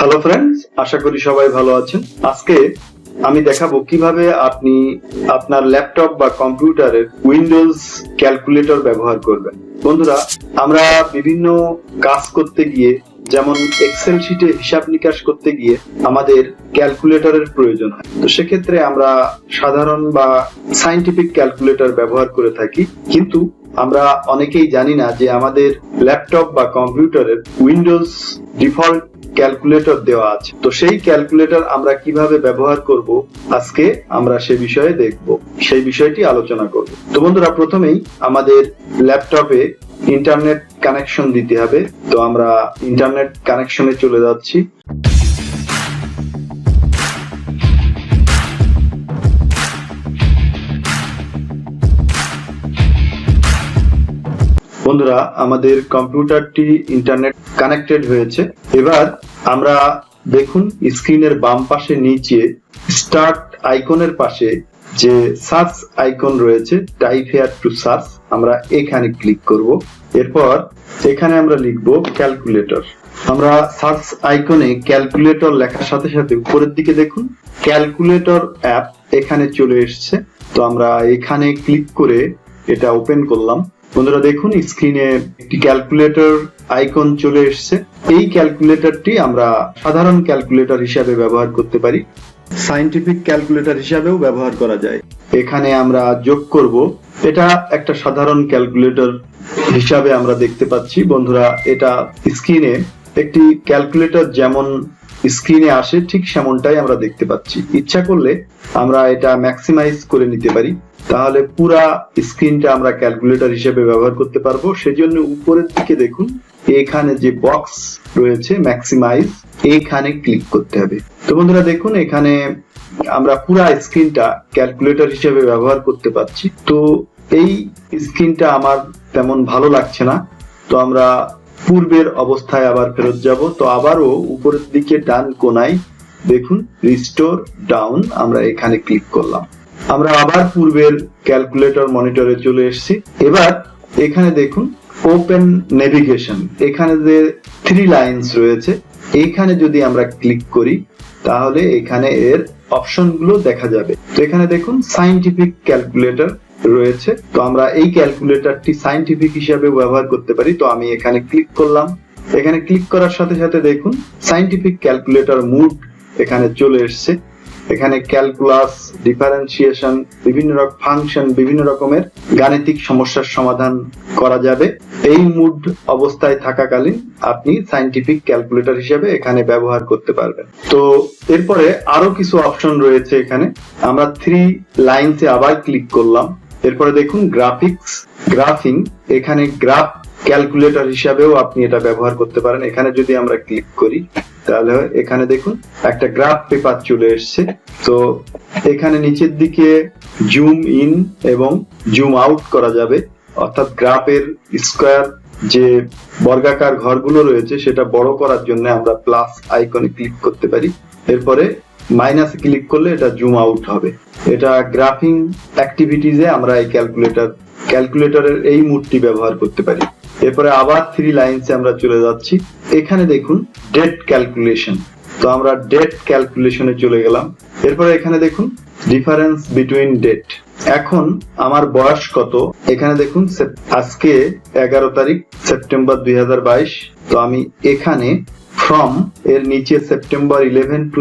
Hello friends আশা করি সবাই ভালো আছেন। আজকে আমি দেখাবো কীভাবে আপনি আপনার ল্যাপটপ বা কম্পিউটারের উইন্ডোজ ক্যালকুলেটর ব্যবহার করবেন। বন্ধুরা, আমরা বিভিন্ন কাজ করতে গিয়ে, যেমন এক্সেল শিটে হিসাব নিকাশ করতে গিয়ে আমাদের ক্যালকুলেটরের প্রয়োজন হয়। তো সেক্ষেত্রে আমরা সাধারণ বা সাইন্টিফিক ক্যালকুলেটর ব্যবহার করে থাকি। কিন্তু আমরা অনেকেই জানি না যে আমাদের ল্যাপটপ বা কম্পিউটারের উইন্ডোজ ডিফল্ট ক্যালকুলেটর দেওয়া আছে। তো সেই ক্যালকুলেটর আমরা কীভাবে ব্যবহার করব? আজকে আমরা সে বিষয়ে দেখব। সেই বিষয়টি আলোচনা করব। তো বন্ধুরা, প্রথমেই আমাদের ল্যাপটপে ইন্টারনেট কানেকশন দিতে হবে। তো আমরা ইন্টারনেট কানেকশনে চলে যাচ্ছি। বন্ধুরা, আমাদের কম্পিউটারটি ইন্টারনেট কানেক্টেড হয়েছে। এবার আমরা দেখুন স্ক্রিনের বাম পাশে নিচে স্টার্ট আইকনের পাশে যে সার্চ আইকন রয়েছে টাইপ হেয়ার টু সার্চ আমরা এখানে ক্লিক করব। এরপর এখানে আমরা লিখব ক্যালকুলেটর আমরা সার্চ আইকনে ক্যালকুলেটর লেখার সাথে সাথে উপরের দিকে দেখুন ক্যালকুলেটর অ্যাপ এখানে চলে এসেছে। তো আমরা এখানে ক্লিক করে এটা ওপেন করলাম। বন্ধুরা দেখুন স্ক্রিনে একটি ক্যালকুলেটর আইকন চলে এসেছে। এই ক্যালকুলেটরটি আমরা সাধারণ ক্যালকুলেটর হিসাবে ব্যবহার করতে পারি। সাইন্টিফিক ক্যালকুলেটর হিসাবেও ব্যবহার করা যায়। এখানে আমরা যোগ করব। এটা একটা সাধারণ ক্যালকুলেটর হিসাবে আমরা দেখতে পাচ্ছি। বন্ধুরা, এটা স্ক্রিনে একটি ক্যালকুলেটর যেমন স্ক্রিনে আসে, ঠিক সেমনটাই আমরা দেখতে পাচ্ছি। ইচ্ছা করলে আমরা এটা ম্যাক্সিমাইজ করে নিতে পারি। তাহলে পুরা স্ক্রিনটা আমরা ক্যালকুলেটর হিসেবে ব্যবহার করতে পারব। সেজন্য উপরের দিকে দেখুন, এখানে যে বক্স রয়েছে, ম্যাক্সিমাইজ, এইখানে ক্লিক করতে হবে। তো বন্ধুরা, দেখুন, এখানে আমরা পুরা স্ক্রিনটা ক্যালকুলেটর হিসেবে ব্যবহার করতে পারছি। তো এই স্ক্রিনটা আমার তেমন ভালো লাগছে না। তো আমরা পূর্বের অবস্থায় আবার ফেরত যাব। তো আবারও উপরের দিকে ডান কোনায় দেখুন, রিস্টোর ডাউন, আমরা এখানে ক্লিক করলাম। আমরা আবার পূর্বের ক্যালকুলেটর মনিটরে চলে এসেছি। এবার এখানে দেখুন ওপেন নেভিগেশন এখানে যে থ্রি লাইন্স রয়েছে এইখানে যদি আমরা ক্লিক করি, তাহলে এখানে এর অপশনগুলো দেখা যাবে। তো এখানে দেখুন সাইন্টিফিক ক্যালকুলেটর রয়েছে। তো আমরা এই ক্যালকুলেটরটি সাইন্টিফিক হিসাবে ব্যবহার করতে পারি। তো আমি এখানে ক্লিক করলাম। এখানে ক্লিক করার সাথে সাথে দেখুন সাইন্টিফিক ক্যালকুলেটর মুড এখানে চলে এসছে। এখানে ক্যালকুলাস, ডিফারেন্সিয়েশন, বিভিন্ন রকম ফাংশন, বিভিন্ন রকমের গাণিতিক সমস্যার সমাধান করা যাবে। এই মুড অবস্থায় থাকাকালীন আপনি সাইন্টিফিক ক্যালকুলেটর হিসেবে এখানে ব্যবহার করতে পারবেন। তো এরপরে আরও কিছু অপশন রয়েছে এখানে। আমরা থ্রি লাইনসে আবার ক্লিক করলাম। এরপরে দেখুন গ্রাফিক্স গ্রাফিং এখানে গ্রাফ ক্যালকুলেটর হিসাবেও আপনি এটা ব্যবহার করতে পারেন। এখানে যদি আমরা ক্লিক করি, তাহলে এখানে দেখুন, একটা গ্রাফ পেপার চলে এসছে। তো এখানে নিচের দিকে জুম ইন এবং জুম আউট করা যাবে। অর্থাৎ গ্রাফের স্কোয়ার যে বর্গাকার ঘরগুলো রয়েছে, সেটা বড় করার জন্য আমরা প্লাস আইকনে ক্লিক করতে পারি। এরপরে মাইনাস ক্লিক করলে এটা জুম আউট হবে। এটা গ্রাফিং অ্যাক্টিভিটিজে আমরা এই ক্যালকুলেটর, ক্যালকুলেটরের এই মুডটি ব্যবহার করতে পারি। এরপরে আবার থ্রি লাইনসে আমরা চলে যাচ্ছি। এখানে দেখুন ডেট ক্যালকুলেশন তো আমরা ডেট ক্যালকুলেশনে চলে গেলাম। এরপরে এখানে দেখুন ডিফারেন্স বিটুইন ডেট এখন আমার বয়স কত? এখানে দেখুন আজকে এগারো তারিখ সেপ্টেম্বর দুই হাজার বাইশ। তো আমি এখানে ফ্রম এর নিচে সেপ্টেম্বর ইলেভেন টু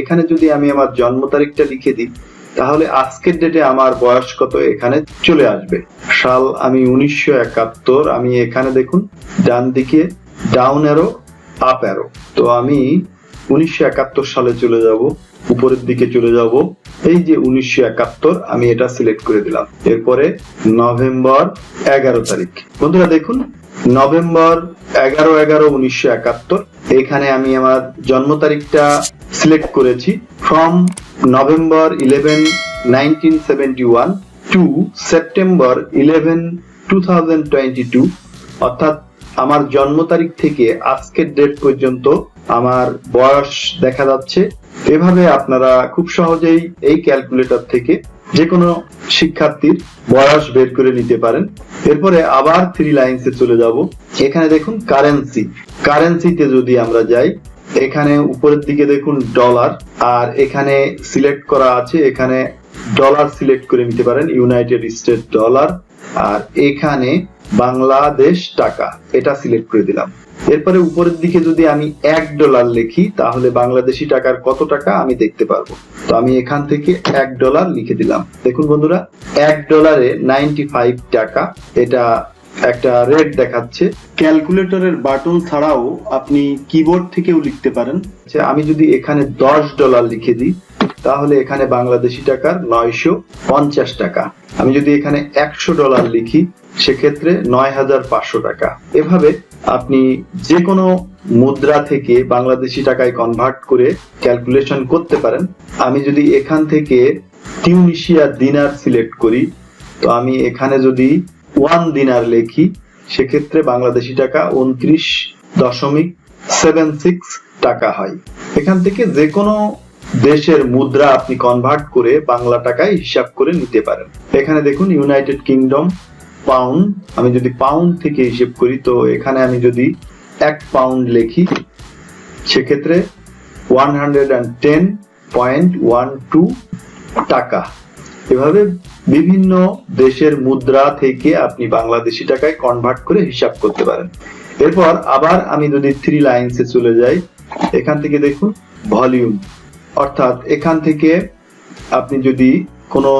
এখানে যদি আমি আমার জন্ম তারিখটা লিখে দিই তাহলে আজকের ডেটে আমার বয়স কত? এখানে চলে আসবে। সাল আমি উনিশশো একাত্তর, আমি এখানে দেখুন, ডান দিকে ডাউন অ্যারো আপ অ্যারো তো আমি উনিশশো একাত্তর সালে চলে যাব, উপরের দিকে চলে যাব। এই যে উনিশশো একাত্তর, আমি এটা সিলেক্ট করে দিলাম। এরপরে নভেম্বর এগারো তারিখ। বন্ধুরা দেখুন, নভেম্বর এগারো এগারো উনিশশো একাত্তর। এখানে আমি আমার জন্ম তারিখটা সিলেক্ট করেছি। From November eleven nineteen seventy one to September eleven two অর্থাৎ আমার জন্ম তারিখ থেকে আজকের ডেট পর্যন্ত আমার বয়স দেখা যাচ্ছে। এভাবে আপনারা খুব সহজেই এই ক্যালকুলেটর থেকে যে কোনো শিক্ষার্থীর বয়স বের করে নিতে পারেন। এরপরে আবার থ্রি লাইনসে চলে যাব। এখানে দেখুন কারেন্সি কারেন্সিতে যদি আমরা যাই এখানে উপরের দিকে দেখুন ডলার আর এখানে সিলেক্ট করা আছে, এখানে ডলার সিলেক্ট করে নিতে পারেন ইউনাইটেড স্টেট ডলার আর এখানে বাংলাদেশ টাকা, এটা সিলেক্ট করে দিলাম। এরপরে উপরের দিকে যদি আমি এক ডলার লিখি, তাহলে বাংলাদেশি টাকার কত টাকা আমি দেখতে পারব? তো আমি এখান থেকে এক ডলার লিখে দিলাম। দেখুন বন্ধুরা, এক ডলারে নাইনটি ফাইভ টাকা, এটা একটা রেট দেখাচ্ছে। ক্যালকুলেটরের বাটন ছাড়াও আপনি কিবোর্ড থেকেও লিখতে পারেন। আচ্ছা, আমি যদি এখানে দশ ডলার লিখে দিই তাহলে এখানে বাংলাদেশি টাকার নয়শো পঞ্চাশ টাকা। আমি যদি এখানে একশো ডলার লিখি সেক্ষেত্রে নয় হাজার পাঁচশো টাকা। এভাবে আপনি যে কোনো মুদ্রা থেকে বাংলাদেশি টাকায় কনভার্ট করে ক্যালকুলেশন করতে পারেন। আমি যদি এখান থেকে টিউনিশিয়া দিনার সিলেক্ট করি তো আমি এখানে যদি ওয়ান দিনার লেখি, সেক্ষেত্রে বাংলাদেশি টাকা উনত্রিশ দশমিক সেভেন সিক্স টাকা হয়। এখান থেকে যে কোনো দেশের মুদ্রা আপনি কনভার্ট করে বাংলা টাকায় হিসাব করে নিতে পারেন। এখানে দেখুন ইউনাইটেড কিংডম পাউন্ড আমি যদি পাউন্ড থেকে হিসেব করি, তো এখানে আমি যদি এক পাউন্ড লিখি, সেক্ষেত্রে one hundred and ten point one two টাকা। এভাবে বিভিন্ন দেশের মুদ্রা থেকে আপনি বাংলাদেশি টাকায় কনভার্ট করে হিসাব করতে পারেন। এরপর আবার আমি যদি থ্রি লাইন্সে চলে যাই, এখান থেকে দেখুন ভলিউম অর্থাৎ এখান থেকে আপনি যদি কোনো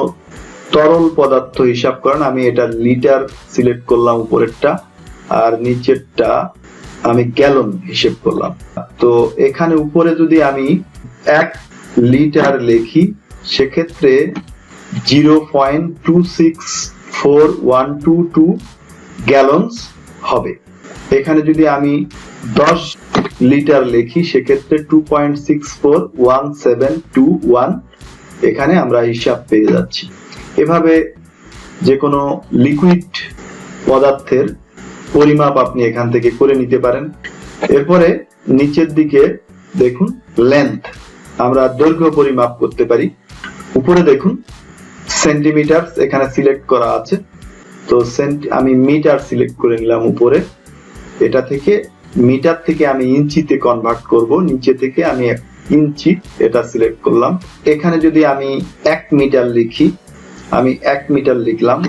তরল পদার্থ হিসাব করেন, আমি এটা লিটার সিলেক্ট করলাম উপরেরটা, আর নিচেরটা আমি গ্যালন হিসেব করলাম। তো এখানে উপরে যদি আমি এক লিটার লিখি, সেক্ষেত্রে zero point two six four one two two gallons হবে। এখানে যদি আমি দশ লিটার লিখি, সেক্ষেত্রে two point six four one seven two one এখানে আমরা হিসাব পেয়ে যাচ্ছি। এভাবে যে কোনো লিকুইড পদার্থের পরিমাপ আপনি এখান থেকে করে নিতে পারেন। এরপরে নিচের দিকে দেখুন লেন্থ আমরা দৈর্ঘ্য পরিমাপ করতে পারি। উপরে দেখুন সেন্টিমিটার এখানে সিলেক্ট করা আছে। তো আমি মিটার সিলেক্ট করে নিলাম উপরে। এটা থেকে মিটার থেকে আমি ইঞ্চিতে কনভার্ট করব। নিচে থেকে আমি ইঞ্চি এটা সিলেক্ট করলাম। এখানে যদি আমি এক মিটার লিখি, আমি এক মিটার লিখলাম,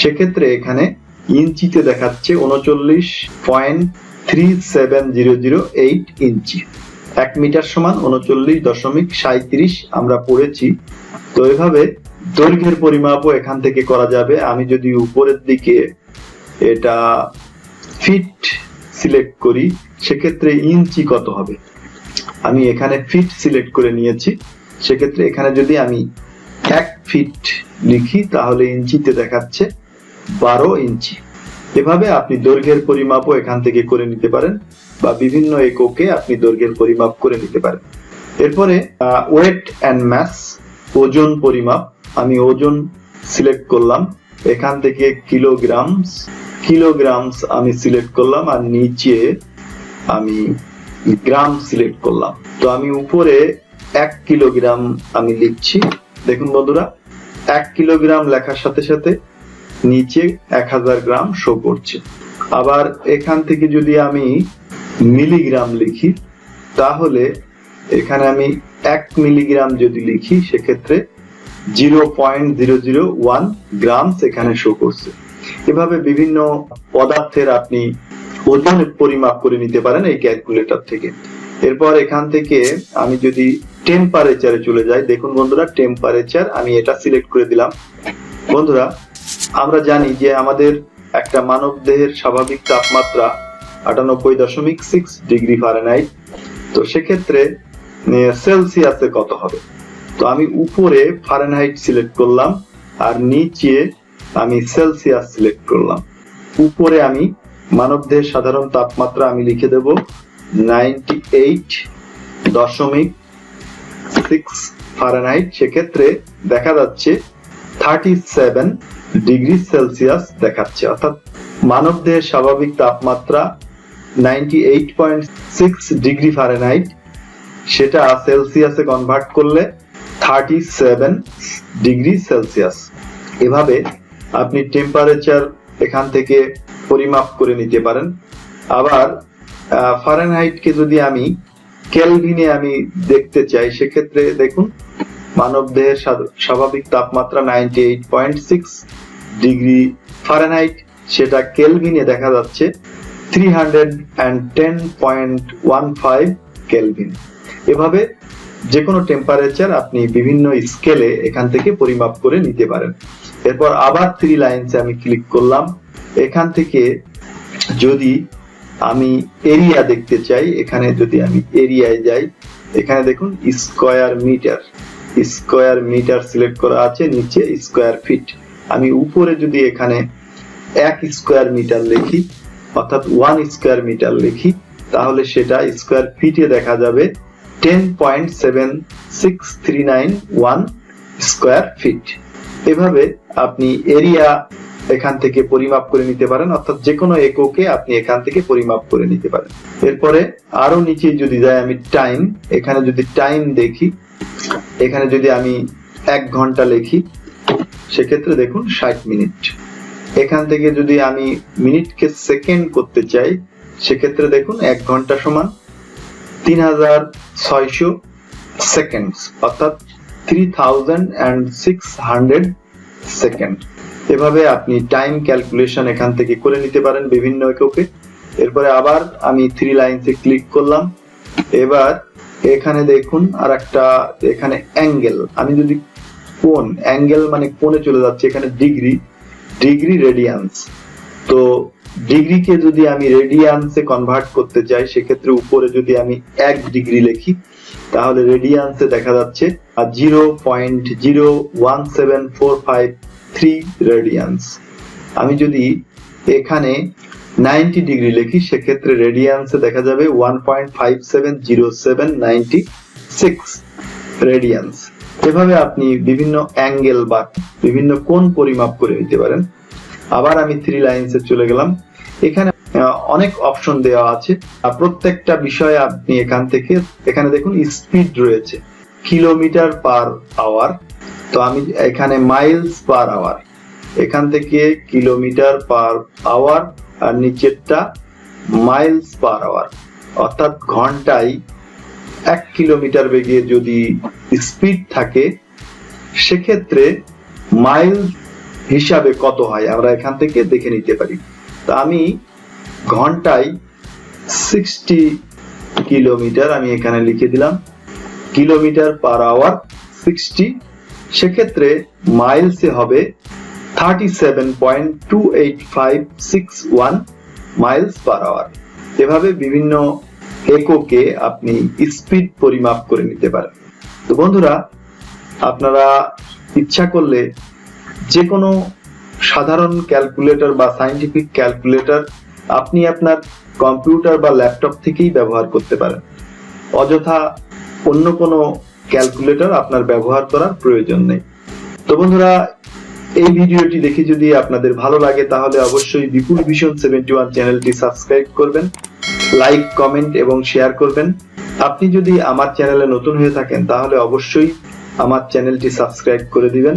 সেক্ষেত্রে এখানে ইঞ্চিতে দেখাচ্ছে উনচল্লিশ point three seven zero zero eight inch. এক মিটার সমান উনচল্লিশ দশমিক সাঁত্রিশ আমরা পড়েছি। তো এভাবে দৈর্ঘ্যের পরিমাপও এখান থেকে করা যাবে। আমি যদি উপরের দিকে এটা ফিট সিলেক্ট করি, সেক্ষেত্রে ইঞ্চি কত হবে? আমি এখানে ফিট সিলেক্ট করে নিয়েছি। সেক্ষেত্রে এখানে যদি আমি এক ফিট লিখি, তাহলে ইঞ্চিতে দেখাচ্ছে বারো ইঞ্চি। এভাবে আপনি দৈর্ঘ্যের পরিমাপও এখান থেকে করে নিতে পারেন বা বিভিন্ন এককে আপনি দৈর্ঘ্যের পরিমাপ করে নিতে পারেন। এরপরে ওয়েট অ্যান্ড ম্যাস ওজন পরিমাপ। আমি ওজন সিলেক্ট করলাম। এখান থেকে কিলোগ্রামস কিলোগ্রামস আমি সিলেক্ট করলাম আর নিচে আমি গ্রাম সিলেক্ট করলাম। তো আমি উপরে এক কিলোগ্রাম আমি লিখছি। দেখুন বন্ধুরা, এক কিলোগ্রাম লেখার সাথে সাথে নিচে এক হাজার গ্রাম শো করছে। আবার এখান থেকে যদি আমি মিলিগ্রাম লিখি, তাহলে এখানে আমি এক মিলিগ্রাম যদি লিখি, সেক্ষেত্রে zero point zero zero one gram এখানে শো করছে। এভাবে বিভিন্ন পদার্থের আপনি ওজন পরিমাপ করে নিতে পারেন এই ক্যালকুলেটর থেকে। এরপর এখান থেকে আমি যদি টেম্পারেচারে চলে যাই, দেখুন বন্ধুরা টেম্পারেচার আমি এটা সিলেক্ট করে দিলাম। বন্ধুরা, আমরা জানি যে আমাদের একটা মানব দেহের স্বাভাবিক তাপমাত্রা আটানব্বই দশমিক সিক্স ডিগ্রি ফারেনহাইট তো সেক্ষেত্রে সেলসিয়াসে কত হবে? তো আমি উপরে ফারেনহাইট সিলেক্ট করলাম, আর নিচে আমি সেলসিয়াস সিলেক্ট করলাম। উপরে আমি মানবদেহের সাধারণ তাপমাত্রা আমি লিখে দেব নাইনটি এইট দশমিক সিক্স ফারেনহাইট সেক্ষেত্রে দেখা যাচ্ছে থার্টি সেভেন ডিগ্রি সেলসিয়াস দেখাচ্ছে। অর্থাৎ মানবদেহের স্বাভাবিক তাপমাত্রা ninety eight point six degree Fahrenheit সেটা সেলসিয়াসে কনভার্ট করলে থার্টি সেভেন ডিগ্রি সেলসিয়াস। এভাবে আপনি টেম্পারেচার এখান থেকে পরিমাপ করে নিতে পারেন। আবার ফারেনহাইটকে যদি আমি কেলভিনে আমি দেখতে চাই, সেক্ষেত্রে দেখুন মানব দেহের স্বাভাবিক তাপমাত্রা ninety eight point six degree Fahrenheit সেটা কেলভিনে দেখা যাচ্ছে three hundred and ten point one five kelvin এভাবে যে কোনো টেম্পারেচার আপনি বিভিন্ন স্কেলে এখান থেকে পরিমাপ করে নিতে পারেন। এরপর আবার থ্রি লাইনসে আমি ক্লিক করলাম। এখান থেকে যদি আমি এরিয়া দেখতে চাই, এখানে যদি আমি এরিয়ায় যাই, এখানে দেখুন square metre square metre select করা আছে, নিচে স্কোয়ার ফিট আমি উপরে যদি এখানে এক স্কোয়ার মিটার লিখি, অর্থাৎ ওয়ান স্কোয়ার মিটার লিখি, তাহলে সেটা স্কোয়ার ফিটে দেখা যাবে। Ten point seven six three nine one square feet এভাবে আপনি এরিয়া এখান থেকে পরিমাপ করে নিতে পারেন, অর্থাৎ যে কোনো এককে আপনি এখান থেকে পরিমাপ করে নিতে পারেন। এরপরে আরও নিচে যদি যাই আমি টাইম এখানে যদি টাইম দেখি, এখানে যদি আমি এক ঘণ্টা লিখি, সেক্ষেত্রে দেখুন ষাট মিনিট। এখান থেকে যদি আমি মিনিটকে সেকেন্ড করতে চাই, সেক্ষেত্রে দেখুন এক ঘণ্টা সমান। তিন হাজার ছয়শো সেকেন্ড অর্থাৎ three thousand and six hundred second এভাবে আপনি টাইম ক্যালকুলেশন এখান থেকে করে নিতে পারেন বিভিন্ন এককে। এরপরে আবার আমি থ্রি লাইনসে ক্লিক করলাম। এবার এখানে দেখুন আর একটা এখানে অ্যাঙ্গেল আমি যদি কোন অ্যাঙ্গেল মানে কোণে চলে যাচ্ছে, এখানে ডিগ্রি ডিগ্রি রেডিয়ান্স তো ডিগ্রিকে যদি আমি রেডিয়ান্সে কনভার্ট করতে চাই, সেক্ষেত্রে উপরে যদি আমি এক ডিগ্রি লিখি, তাহলে রেডিয়ান্সে দেখা যাচ্ছে zero point zero one seven four five three radians আমি যদি এখানে নাইনটি ডিগ্রি লিখি, সেক্ষেত্রে রেডিয়ান্সে দেখা যাবে one point five seven zero seven ninety six radians এভাবে আপনি বিভিন্ন অ্যাঙ্গেল বা বিভিন্ন কোণ পরিমাপ করে নিতে পারেন। আবার আমি থ্রি লাইন্সে চলে গেলাম। এখানে অনেক অপশন দেওয়া আছে। প্রত্যেকটা বিষয়ে আপনি এখান থেকে, এখানে দেখুন স্পিড রয়েছে। কিলোমিটার পার আওয়ার তো আমি এখানে মাইলস পার আওয়ার এখান থেকে কিলোমিটার পার আওয়ার আর নিচেরটা মাইলস পার আওয়ার অর্থাৎ ঘন্টায় এক কিলোমিটার বেগে যদি স্পিড থাকে, সেক্ষেত্রে মাইল হিসাবে কত হয়? আমরা এখান থেকে দেখে নিতে পারি। তা আমি ঘন্টায় সিক্সটি কিলোমিটার আমি এখানে লিখে দিলাম। কিলোমিটার পার আওয়ার সিক্সটি সেক্ষেত্রে মাইলসে হবে thirty seven point two eight five six one miles per hour এভাবে বিভিন্ন এককে আপনি স্পিড পরিমাপ করে নিতে পারেন। তো বন্ধুরা, আপনারা ইচ্ছা করলে যে কোনো সাধারণ ক্যালকুলেটর বা সাইন্টিফিক ক্যালকুলেটর আপনি আপনার কম্পিউটার বা ল্যাপটপ থেকেই ব্যবহার করতে পারেন। অযথা অন্য কোনো ক্যালকুলেটর আপনার ব্যবহার করার প্রয়োজন নেই। তো বন্ধুরা, এই ভিডিওটি দেখে যদি আপনাদের ভালো লাগে, তাহলে অবশ্যই বিপুল ভিশন সেভেন্টি ওয়ান চ্যানেলটি সাবস্ক্রাইব করবেন, লাইক, কমেন্ট এবং শেয়ার করবেন। আপনি যদি আমার চ্যানেলে নতুন হয়ে থাকেন, তাহলে অবশ্যই আমার চ্যানেলটি সাবস্ক্রাইব করে দিবেন।